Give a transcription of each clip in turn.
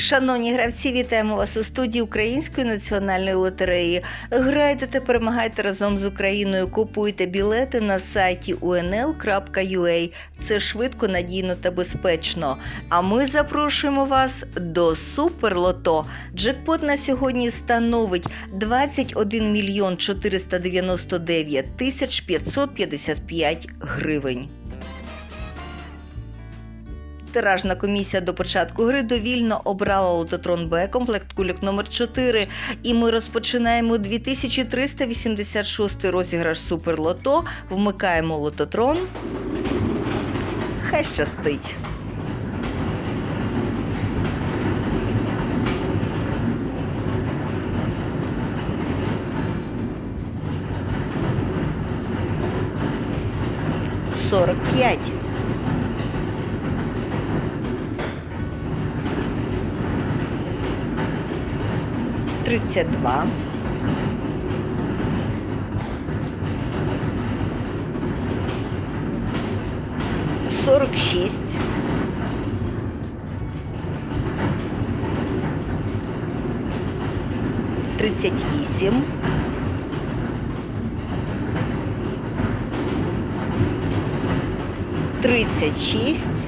Шановні гравці, вітаємо вас у студії Української національної лотереї. Грайте та перемагайте разом з Україною. Купуйте білети на сайті unl.ua. Це швидко, надійно та безпечно. А ми запрошуємо вас до Суперлото. Джекпот на сьогодні становить 21 мільйон 499 тисяч 555 гривень. Тиражна комісія до початку гри довільно обрала лототрон Б комплект кульок номер 4 і ми розпочинаємо 2386 розіграш Суперлото. Вмикаємо лототрон. Хай щастить. Сорок п'ять. Тридцять два. Сорок шість. Тридцять вісім. Тридцять шість.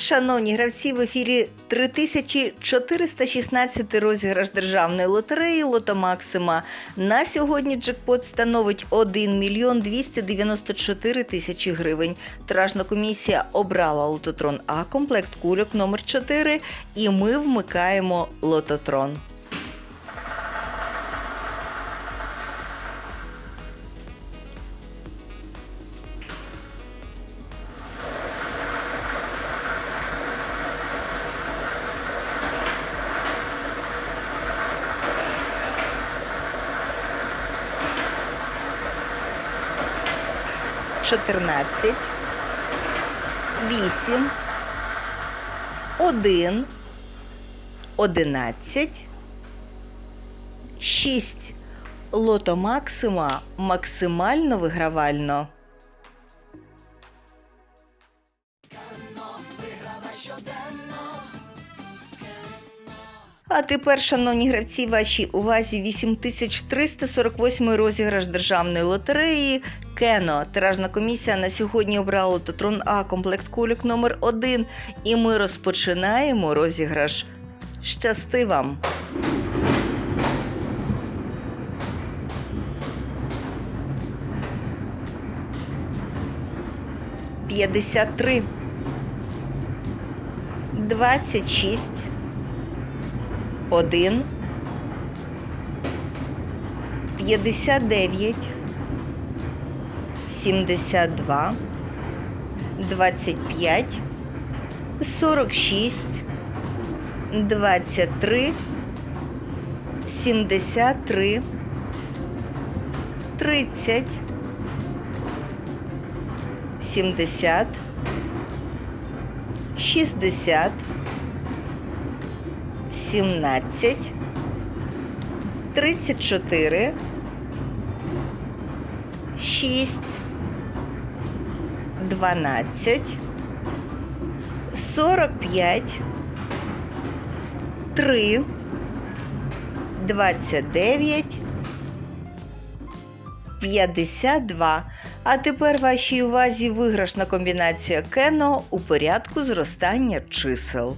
Шановні гравці, в ефірі 3416 розіграш державної лотереї Лото Максима. На сьогодні джекпот становить 1 мільйон 294 тисячі гривень. Тражна комісія обрала лототрон А комплект кульок номер 4 і ми вмикаємо лототрон. Чотирнадцять, вісім, один, одинадцять, шість. Лото Максима максимально вигравально. А тепер, шановні гравці, вашій увазі 8348 розіграш державної лотереї Кено. Тиражна комісія на сьогодні обрала лототрон А комплект кульок номер 1 і ми розпочинаємо розіграш. Щасти вам! П'ятдесят три, двадцять шість, один, п'ятдесят дев'ять, сімдесят два, двадцять п'ять, сорок шість, двадцять три, сімдесят три, тридцять. 70, 60, 17, 34, 6, 12, 45, 3, 29, 52. А тепер вашій увазі виграшна комбінація Кено у порядку зростання чисел.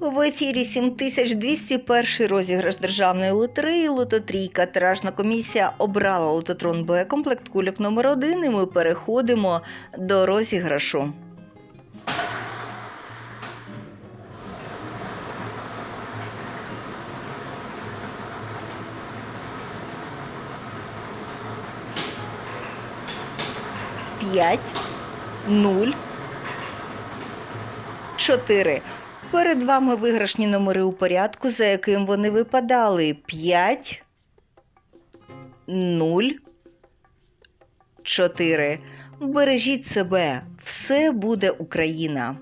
В ефірі 7201 розіграш державної лотереї Лототрійка. Тиражна комісія обрала лототрон Б комплект кульок номер 1 і ми переходимо до розіграшу. 5, 0, 4. Перед вами виграшні номери у порядку, за яким вони випадали. 5, 0, 4. Бережіть себе. Все буде Україна.